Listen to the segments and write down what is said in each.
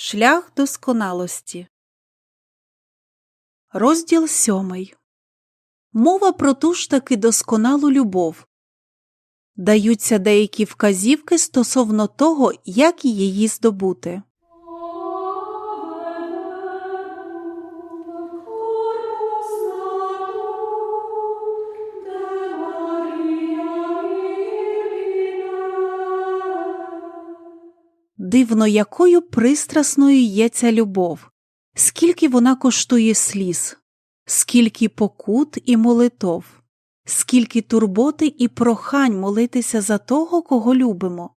Шлях досконалості. Розділ сьомий. Мова про ту ж таки досконалу любов. Даються деякі вказівки стосовно того, як її здобути. Дивно, якою пристрасною є ця любов, скільки вона коштує сліз, скільки покут і молитов, скільки турботи і прохань молитися за того, кого любимо,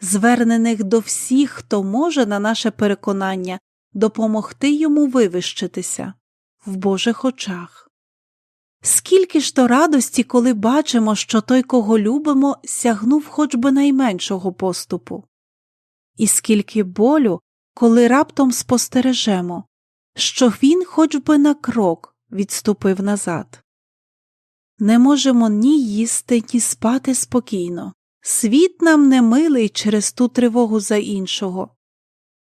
звернених до всіх, хто може, на наше переконання, допомогти йому вивищитися в Божих очах. Скільки ж то радості, коли бачимо, що той, кого любимо, сягнув хоч би найменшого поступу і скільки болю, коли раптом спостережемо, що він хоч би на крок відступив назад. Не можемо ні їсти, ні спати спокійно. Світ нам не милий через ту тривогу за іншого,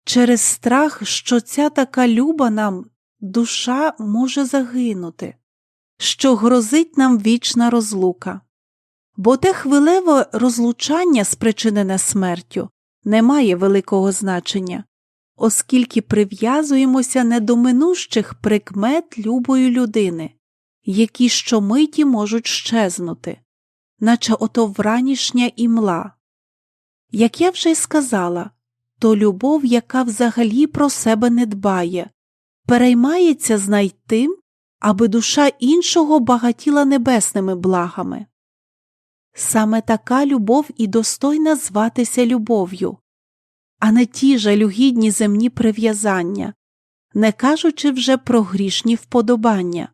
через страх, що ця така люба нам душа може загинути, що грозить нам вічна розлука. Бо те хвилеве розлучання, спричинене смертю, не має великого значення, оскільки прив'язуємося не до минущих прикмет любої людини, які щомиті можуть щезнути, наче ото вранішня імла. Як я вже й сказала, то любов, яка взагалі про себе не дбає, переймається знайтим, аби душа іншого багатіла небесними благами. Саме така любов і достойна зватися любов'ю, а не ті жалюгідні земні прив'язання, не кажучи вже про грішні вподобання.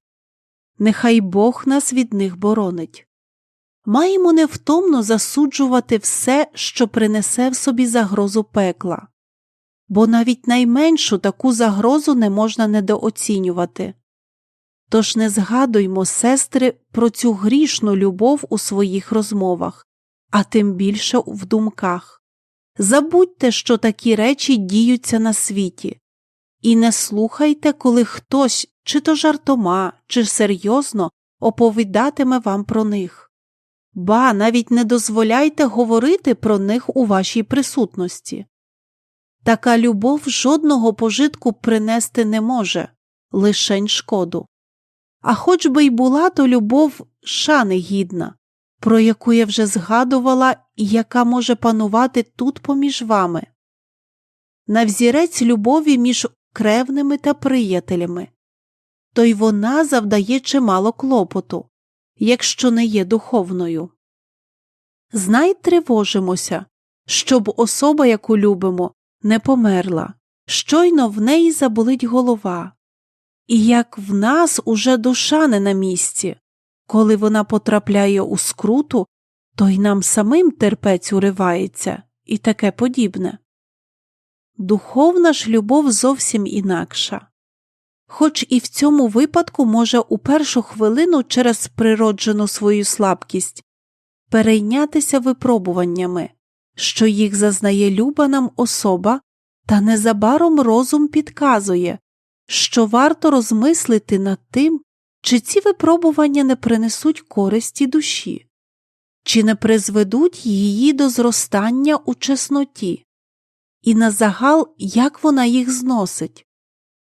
Нехай Бог нас від них боронить. Маємо невтомно засуджувати все, що принесе в собі загрозу пекла, бо навіть найменшу таку загрозу не можна недооцінювати. Тож не згадуймо, сестри, про цю грішну любов у своїх розмовах, а тим більше в думках. Забудьте, що такі речі діються на світі, і не слухайте, коли хтось, чи то жартома, чи серйозно оповідатиме вам про них. Ба навіть не дозволяйте говорити про них у вашій присутності. Така любов жодного пожитку принести не може, лишень шкоду. А хоч би й була то любов шани гідна, про яку я вже згадувала і яка може панувати тут поміж вами. На взірець любові між кревними та приятелями, то й вона завдає чимало клопоту, якщо не є духовною. Знай тривожимося, щоб особа, яку любимо, не померла, щойно в неї заболить голова, і як в нас уже душа не на місці, коли вона потрапляє у скруту, то й нам самим терпець уривається і таке подібне. Духовна ж любов зовсім інакша. Хоч і в цьому випадку може у першу хвилину через природжену свою слабкість перейнятися випробуваннями, що їх зазнає люба нам особа, та незабаром розум підказує, що варто розмислити над тим, чи ці випробування не принесуть користі душі, чи не призведуть її до зростання у чесноті, і на загал, як вона їх зносить.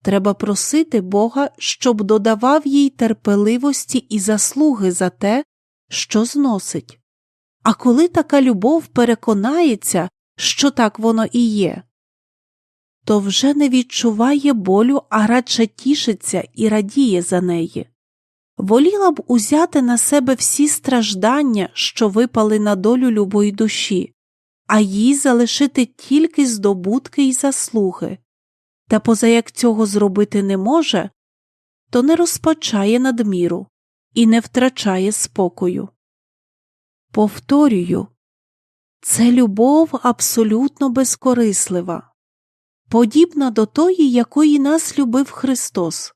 Треба просити Бога, щоб додавав їй терпеливості і заслуги за те, що зносить. А коли така любов переконається, що так воно і є, то вже не відчуває болю, а радше тішиться і радіє за неї. Воліла б узяти на себе всі страждання, що випали на долю любої душі, а їй залишити тільки здобутки й заслуги, та поза як цього зробити не може, то не розпочає надміру і не втрачає спокою. Повторюю, це любов абсолютно безкорислива подібна до тої, якої нас любив Христос.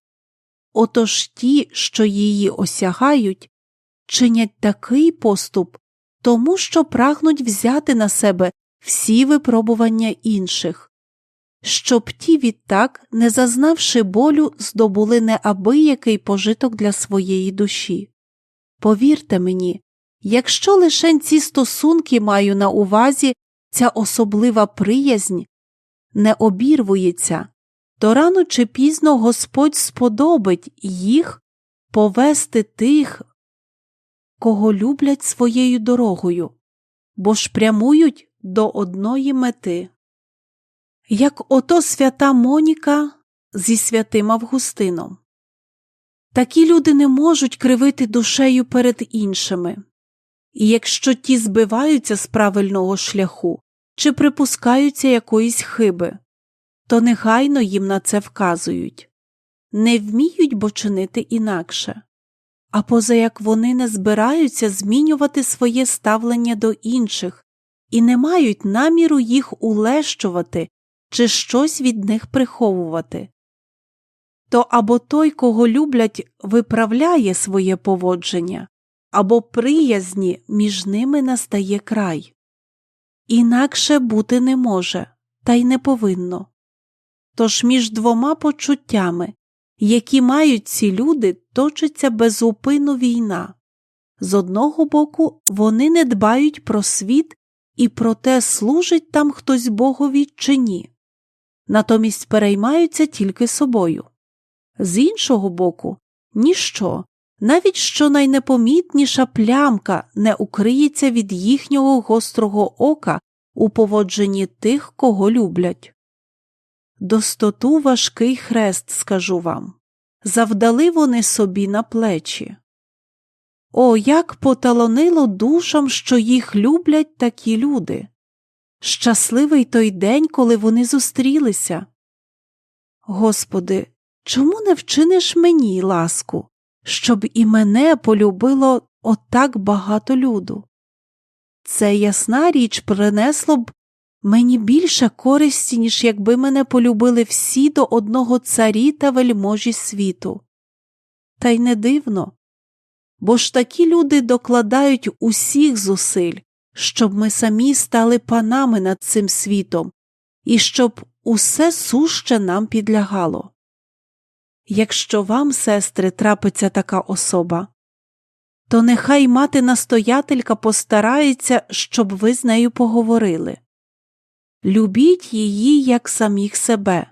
Отож ті, що її осягають, чинять такий поступ, тому що прагнуть взяти на себе всі випробування інших, щоб ті відтак, не зазнавши болю, здобули неабиякий пожиток для своєї душі. Повірте мені, якщо лише ці стосунки маю на увазі, ця особлива приязнь не обірвується, то рано чи пізно Господь сподобить їх повести тих, кого люблять своєю дорогою, бо ж прямують до одної мети. Як ото свята Моніка зі святим Августином. Такі люди не можуть кривити душею перед іншими, і якщо ті збиваються з правильного шляху чи припускаються якоїсь хиби, то негайно їм на це вказують не вміють бо чинити інакше, а поза як вони не збираються змінювати своє ставлення до інших і не мають наміру їх улещувати чи щось від них приховувати. То або той, кого люблять, виправляє своє поводження, або приязні між ними настає край. Інакше бути не може, та й не повинно. Тож між двома почуттями, які мають ці люди, точиться безупину війна. З одного боку, вони не дбають про світ і про те, служить там хтось Богові чи ні, натомість переймаються тільки собою. З іншого боку, ніщо, навіть що найнепомітніша плямка не укриється від їхнього гострого ока у поводженні тих, кого люблять. Достоту важкий хрест, скажу вам, завдали вони собі на плечі. О, як поталонило душам, що їх люблять такі люди. Щасливий той день, коли вони зустрілися. Господи, чому не вчиниш мені ласку, щоб і мене полюбило отак багато люду? Це ясна річ принесло б мені більше користі, ніж якби мене полюбили всі до одного царі та вельможі світу. Та й не дивно, бо ж такі люди докладають усіх зусиль, щоб ми самі стали панами над цим світом і щоб усе суще нам підлягало. Якщо вам, сестри, трапиться така особа, то нехай мати настоятелька постарається, щоб ви з нею поговорили. Любіть її як самих себе.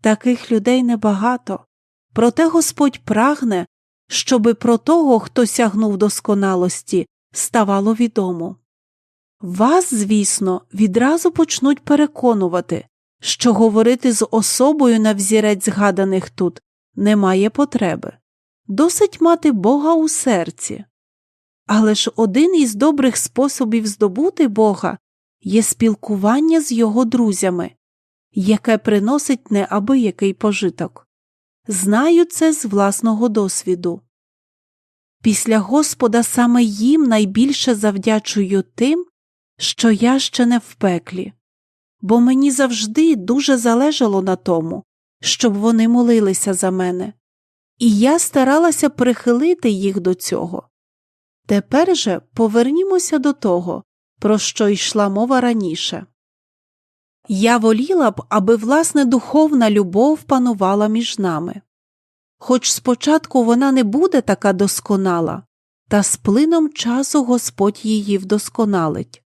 Таких людей небагато, проте Господь прагне, щоби про того, хто сягнув досконалості, ставало відомо. Вас, звісно, відразу почнуть переконувати, що говорити з особою на взірець згаданих тут немає потреби. Досить мати Бога у серці. Але ж один із добрих способів здобути Бога є спілкування з його друзями, яке приносить неабиякий пожиток. Знаю це з власного досвіду. Після Господа саме їм найбільше завдячую тим, що я ще не в пеклі, бо мені завжди дуже залежало на тому, щоб вони молилися за мене, і я старалася прихилити їх до цього. Тепер же повернімося до того, про що йшла мова раніше. Я воліла б, аби власне духовна любов панувала між нами. Хоч спочатку вона не буде така досконала, та з плином часу Господь її вдосконалить.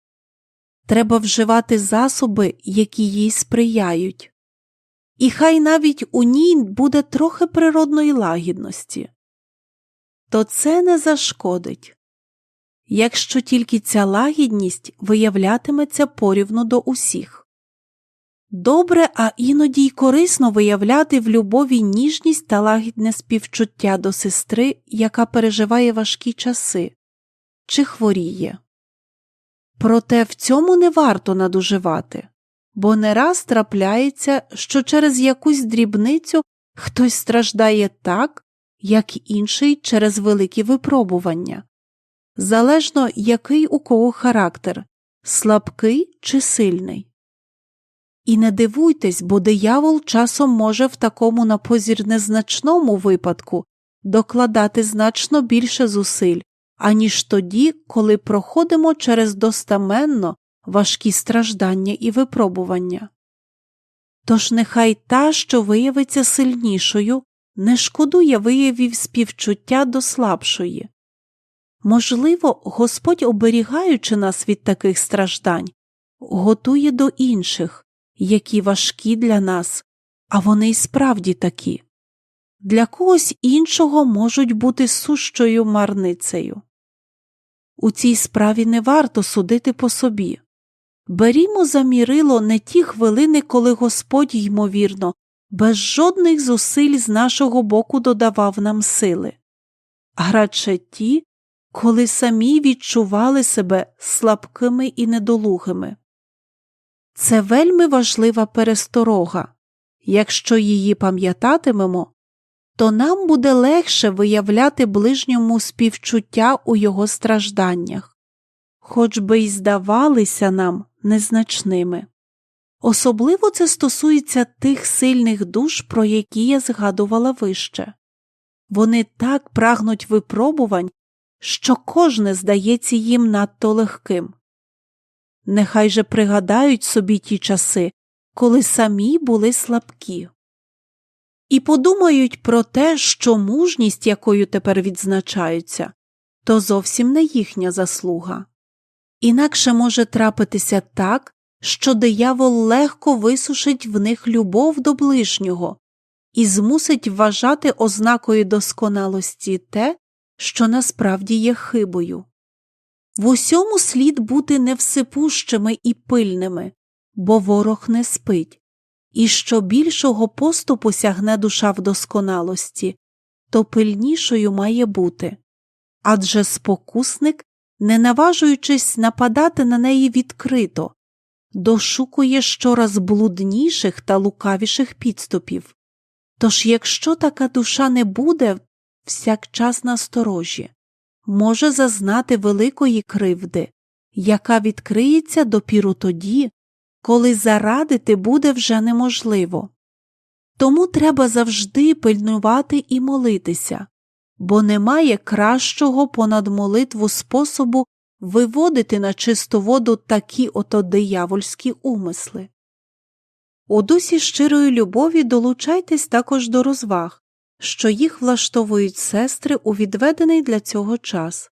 Треба вживати засоби, які їй сприяють. І хай навіть у ній буде трохи природної лагідності. То це не зашкодить якщо тільки ця лагідність виявлятиметься порівну до усіх. Добре, а іноді й корисно виявляти в любові ніжність та лагідне співчуття до сестри, яка переживає важкі часи чи хворіє. Проте в цьому не варто надуживати, бо не раз трапляється, що через якусь дрібницю хтось страждає так, як інший через великі випробування залежно який у кого характер слабкий чи сильний. І не дивуйтесь, бо диявол часом може в такому на позір незначному випадку докладати значно більше зусиль, аніж тоді, коли проходимо через достаменно важкі страждання і випробування. Тож нехай та, що виявиться сильнішою, не шкодує виявів співчуття до слабшої. Можливо, Господь, оберігаючи нас від таких страждань, готує до інших, які важкі для нас, а вони й справді такі. Для когось іншого можуть бути сущою марницею. У цій справі не варто судити по собі. Берімо за мірило не ті хвилини, коли Господь, ймовірно, без жодних зусиль з нашого боку додавав нам сили, а радше ті, коли самі відчували себе слабкими і недолугими. Це вельми важлива пересторога. Якщо її пам'ятатимемо, то нам буде легше виявляти ближньому співчуття у його стражданнях, хоч би й здавалися нам незначними. Особливо це стосується тих сильних душ, про які я згадувала вище. Вони так прагнуть випробувань, що кожне здається їм надто легким. Нехай же пригадають собі ті часи, коли самі були слабкі, і подумають про те, що мужність, якою тепер відзначаються, то зовсім не їхня заслуга. Інакше може трапитися так, що диявол легко висушить в них любов до ближнього і змусить вважати ознакою досконалості те, що насправді є хибою. В усьому слід бути невсипущими і пильними, бо ворог не спить, і що більшого поступу сягне душа в досконалості, то пильнішою має бути. Адже спокусник, не наважуючись нападати на неї відкрито, дошукує щораз блудніших та лукавіших підступів. Тож, якщо така душа не буде всякчас насторожі, може зазнати великої кривди, яка відкриється допіру тоді, коли зарадити буде вже неможливо. Тому треба завжди пильнувати і молитися, бо немає кращого понад молитву способу виводити на чисту воду такі ото диявольські умисли. У дусі щирої любові долучайтесь також до розваг, що їх влаштовують сестри у відведений для цього час,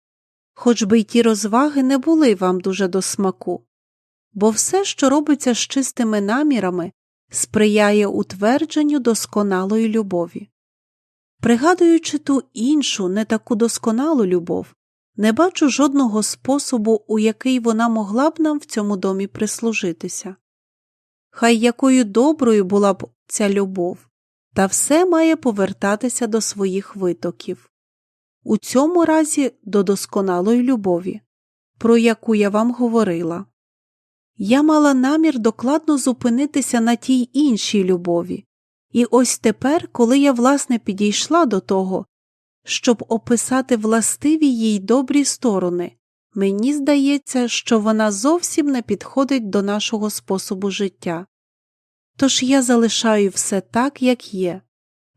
хоч би й ті розваги не були вам дуже до смаку, бо все, що робиться з чистими намірами, сприяє утвердженню досконалої любові. Пригадуючи ту іншу, не таку досконалу любов, не бачу жодного способу, у який вона могла б нам в цьому домі прислужитися. Хай якою доброю була б ця любов, та все має повертатися до своїх витоків, у цьому разі до досконалої любові, про яку я вам говорила. Я мала намір докладно зупинитися на тій іншій любові, і ось тепер, коли я власне підійшла до того, щоб описати властиві їй добрі сторони, мені здається, що вона зовсім не підходить до нашого способу життя. Тож я залишаю все так, як є.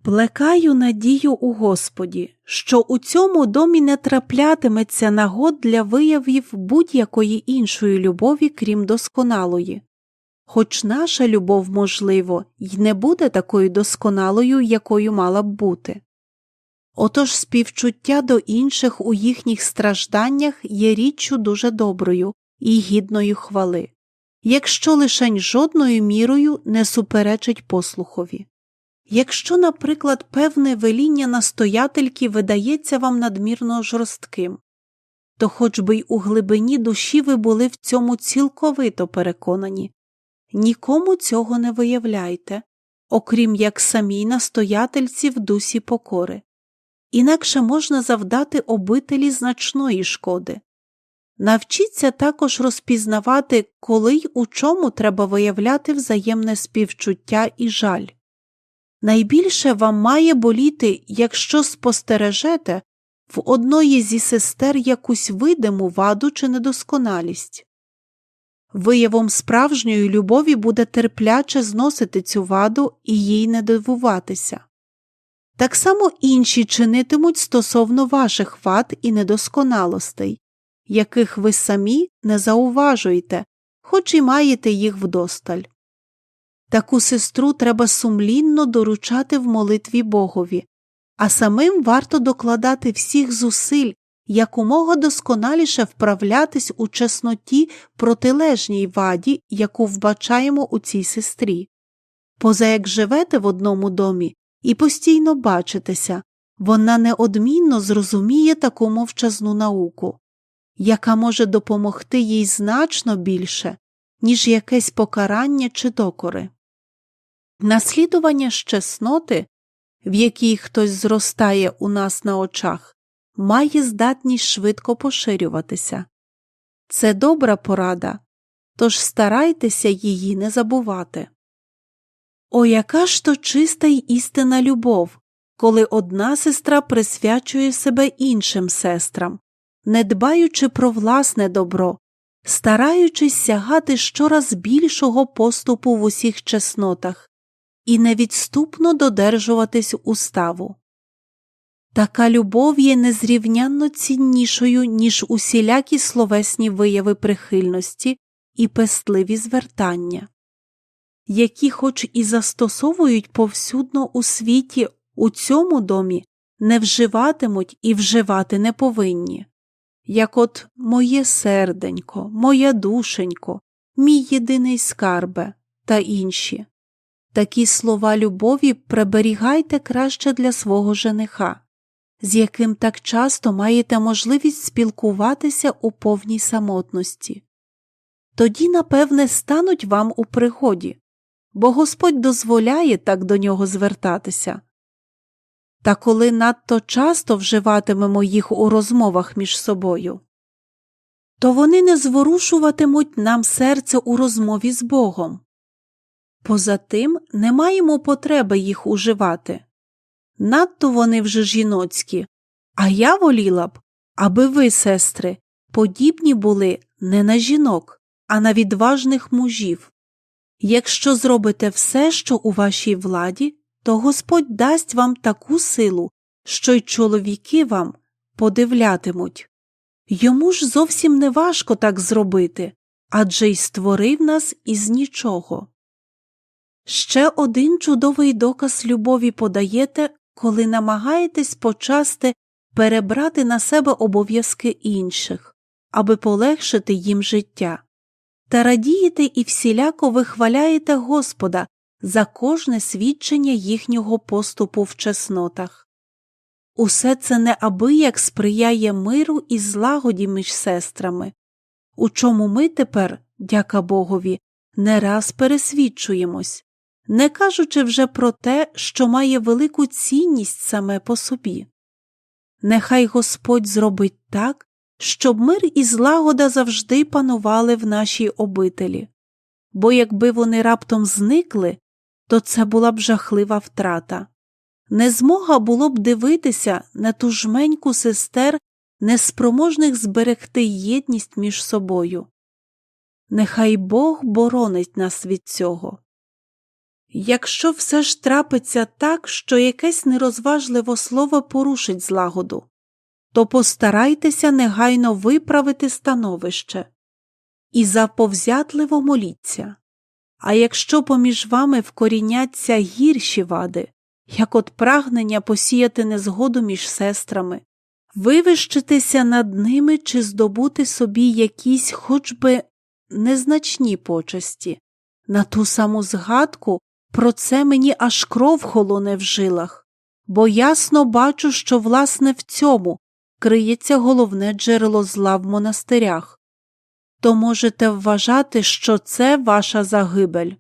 Плекаю надію у Господі, що у цьому домі не траплятиметься нагод для виявів будь-якої іншої любові, крім досконалої, хоч наша любов, можливо, й не буде такою досконалою, якою мала б бути. Отож співчуття до інших у їхніх стражданнях є річчю дуже доброю і гідною хвали, якщо лишень жодною мірою не суперечить послухові. Якщо, наприклад, певне веління настоятельки видається вам надмірно жорстким, то хоч би й у глибині душі ви були в цьому цілковито переконані, нікому цього не виявляйте, окрім як самій настоятельці в дусі покори інакше можна завдати обителі значної шкоди. Навчіться також розпізнавати, коли й у чому треба виявляти взаємне співчуття і жаль. Найбільше вам має боліти, якщо спостережете в одної зі сестер якусь видиму ваду чи недосконалість. Виявом справжньої любові буде терпляче зносити цю ваду і їй не дивуватися. Так само інші чинитимуть стосовно ваших вад і недосконалостей, яких ви самі не зауважуєте, хоч і маєте їх вдосталь. Таку сестру треба сумлінно доручати в молитві Богові, а самим варто докладати всіх зусиль, якомога досконаліше вправлятись у чесноті протилежній ваді, яку вбачаємо у цій сестрі. Поза як живете в одному домі і постійно бачитеся, вона неодмінно зрозуміє таку мовчазну науку, яка може допомогти їй значно більше, ніж якесь покарання чи докори. Наслідування з чесноти, в якій хтось зростає у нас на очах, має здатність швидко поширюватися. Це добра порада, тож старайтеся її не забувати. О, яка ж то чиста й істина любов, коли одна сестра присвячує себе іншим сестрам, не дбаючи про власне добро, стараючись сягати щораз більшого поступу в усіх чеснотах і невідступно додержуватись уставу. Така любов є незрівнянно ціннішою, ніж усілякі словесні вияви прихильності і пестливі звертання, які, хоч і застосовують повсюдно у світі, у цьому домі не вживатимуть і вживати не повинні, як от моє серденько, моя душенько, мій єдиний скарбе та інші. Такі слова любові приберігайте краще для свого жениха, з яким так часто маєте можливість спілкуватися у повній самотності. Тоді, напевне, стануть вам у пригоді, бо Господь дозволяє так до нього звертатися. Та коли надто часто вживатимемо їх у розмовах між собою, то вони не зворушуватимуть нам серце у розмові з Богом. Поза тим не маємо потреби їх уживати. Надто вони вже жіноцькі, а я воліла б, аби ви, сестри, подібні були не на жінок, а на відважних мужів. Якщо зробите все, що у вашій владі, то Господь дасть вам таку силу, що й чоловіки вам подивлятимуть. Йому ж зовсім не важко так зробити адже й створив нас із нічого. Ще один чудовий доказ любові подаєте, коли намагаєтесь почасти перебрати на себе обов'язки інших, аби полегшити їм життя, та радієте і всіляко вихваляєте Господа за кожне свідчення їхнього поступу в чеснотах. Усе це неабияк сприяє миру і злагоді між сестрами, у чому ми тепер, дяка Богові, не раз пересвідчуємось не кажучи вже про те, що має велику цінність саме по собі. Нехай Господь зробить так, щоб мир і злагода завжди панували в нашій обителі, бо якби вони раптом зникли, то це була б жахлива втрата. Незмога було б дивитися на ту жменьку сестер, неспроможних зберегти єдність між собою. Нехай Бог боронить нас від цього. Якщо все ж трапиться так, що якесь нерозважливе слово порушить злагоду, то постарайтеся негайно виправити становище і заповзятливо моліться. А якщо поміж вами вкоріняться гірші вади, як от прагнення посіяти незгоду між сестрами, вивищитися над ними чи здобути собі якісь хоч би незначні почесті, на ту саму згадку про це мені аж кров холоне в жилах, бо ясно бачу, що, власне, в цьому криється головне джерело зла в монастирях. То можете вважати, що це ваша загибель,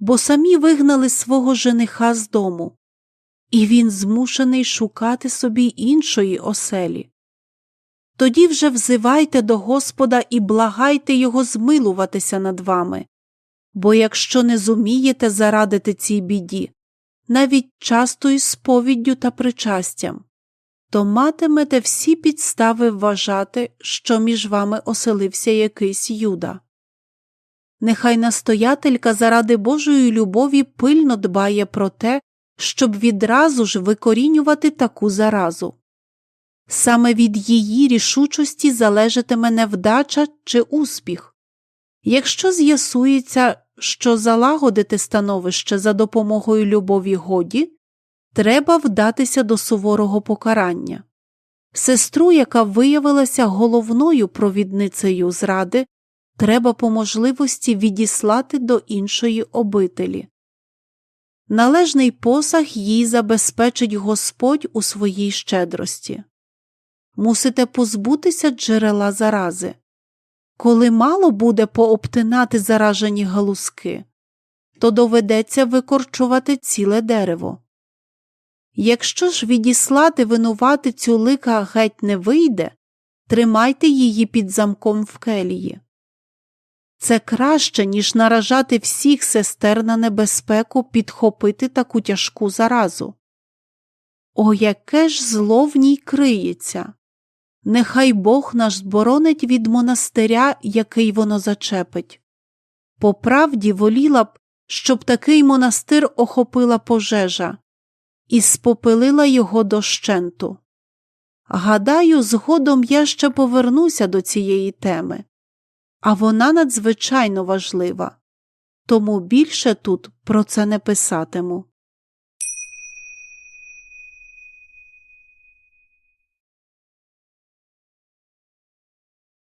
бо самі вигнали свого жениха з дому, і він змушений шукати собі іншої оселі. Тоді вже взивайте до Господа і благайте його змилуватися над вами, бо якщо не зумієте зарадити цій біді, навіть частою сповіддю та причастям, то матимете всі підстави вважати, що між вами оселився якийсь юда. Нехай настоятелька заради Божої любові пильно дбає про те, щоб відразу ж викорінювати таку заразу. Саме від її рішучості залежатиме невдача чи успіх. Якщо з'ясується, що залагодити становище за допомогою любові годі, треба вдатися до суворого покарання. Сестру, яка виявилася головною провідницею зради, треба по можливості відіслати до іншої обителі. Належний посаг їй забезпечить Господь у своїй щедрості. Мусите позбутися джерела зарази. Коли мало буде пообтинати заражені галузки, то доведеться викорчувати ціле дерево. Якщо ж відіслати винуватицю лика геть не вийде, тримайте її під замком в келії. Це краще, ніж наражати всіх сестер на небезпеку підхопити таку тяжку заразу. О, яке ж зло в ній криється! Нехай Бог наш зборонить від монастиря, який воно зачепить. По правді воліла б, щоб такий монастир охопила пожежа і спопилила його дощенту. Гадаю, згодом я ще повернуся до цієї теми, а вона надзвичайно важлива, тому більше тут про це не писатиму.